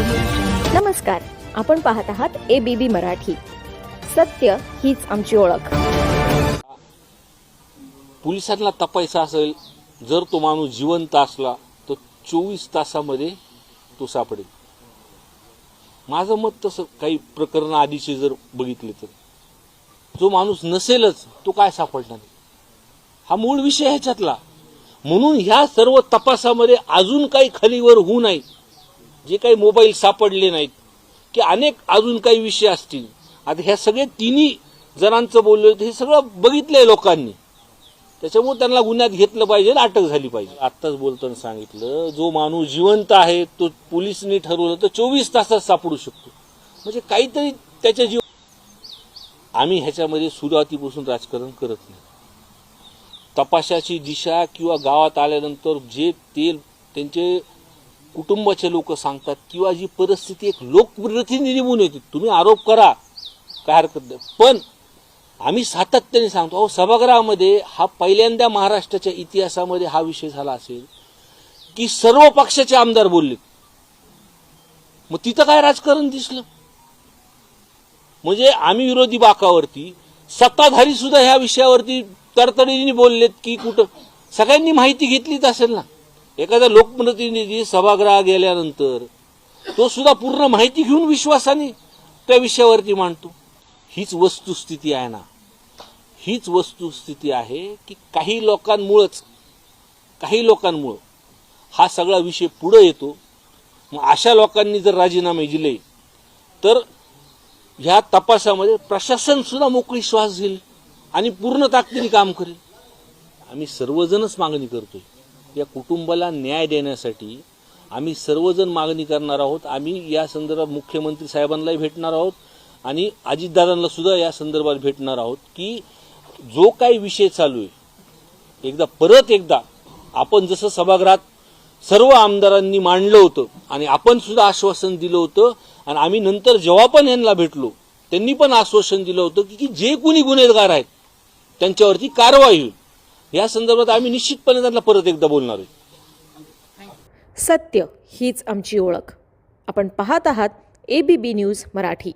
नमस्कार आपण पाहत आहात ए बी बी मराठी. सत्य हीच आमची ओळख. पोलिसांना तपायचा असेल जर तो माणूस जिवंत असला तर चोवीस तासामध्ये तो सापडेल. माझं मत तसं काही प्रकरण आधीचे जर बघितले तर. जो माणूस नसेलच तो काय सापडणार? हा मूळ विषय ह्याच्यातला. म्हणून ह्या सर्व तपासामध्ये अजून काही खालीवर होऊ नये. जे काही मोबाईल सापडले नाहीत की अनेक अजून काही विषय असतील. आता ह्या सगळे तिन्ही जणांचं बोललो होतं हे सगळं बघितलंय लोकांनी. त्याच्यामुळे त्यांना गुन्ह्यात घेतलं पाहिजे आणि अटक झाली पाहिजे. आत्ताच बोलताना सांगितलं जो माणूस जिवंत आहे तो पोलिसनी ठरवलं तर चोवीस तासात सापडू शकतो. म्हणजे काहीतरी त्याच्या जीव आम्ही ह्याच्यामध्ये सुरुवातीपासून राजकारण करत नाही. तपासाची दिशा किंवा गावात आल्यानंतर जे तेल त्यांचे कुटुंबाचे लोक सांगतात किंवा जी परिस्थिती एक लोकप्रतिनिधी म्हणून येते तुम्ही आरोप करा काय हरकत नाही. पण आम्ही सातत्याने सांगतो अहो सभागृहामध्ये हा पहिल्यांदा महाराष्ट्राच्या इतिहासामध्ये हा विषय झाला असेल की सर्व पक्षाचे आमदार बोलले मग तिथं काय राजकारण दिसलं? म्हणजे आम्ही विरोधी बाकावरती सत्ताधारी सुद्धा ह्या विषयावरती तडतडीने बोललेत की कुठं? सगळ्यांनी माहिती घेतलीच असेल ना? एखादा लोकप्रतिनिधी सभागृहात गेल्यानंतर तो सुद्धा पूर्ण माहिती घेऊन विश्वासाने त्या विषयावरती मांडतो. हीच वस्तुस्थिती आहे ना. हीच वस्तुस्थिती आहे की काही लोकांमुळंच काही लोकांमुळं हा सगळा विषय पुढं येतो. मग अशा लोकांनी जर राजीनामे दिले तर ह्या तपासामध्ये प्रशासन सुद्धा मोकळी श्वास घेईल आणि पूर्ण ताकदीने काम करेल. आम्ही सर्वजणच मागणी करतोय. या कुटुंबाला न्याय देण्यासाठी आम्ही सर्वजण मागणी करणार आहोत. आम्ही या संदर्भात मुख्यमंत्री साहेबांनाही भेटणार आहोत आणि अजितदादांना सुद्धा या संदर्भात भेटणार आहोत की जो काही विषय चालू आहे एकदा परत एकदा आपण जसं सभागृहात सर्व आमदारांनी मांडलं होतं आणि आपण सुद्धा आश्वासन दिलं होतं आणि आम्ही नंतर जेव्हा पण यांना भेटलो त्यांनी पण आश्वासन दिलं होतं की की जे कोणी गुन्हेगार आहेत त्यांच्यावरती कारवाई होईल. या संदर्भात आम्ही निश्चितपणे त्यांना परत एकदा बोलणार आहे. सत्य हीच आमची ओळख. आपण पाहत आहात A B B news Marathi.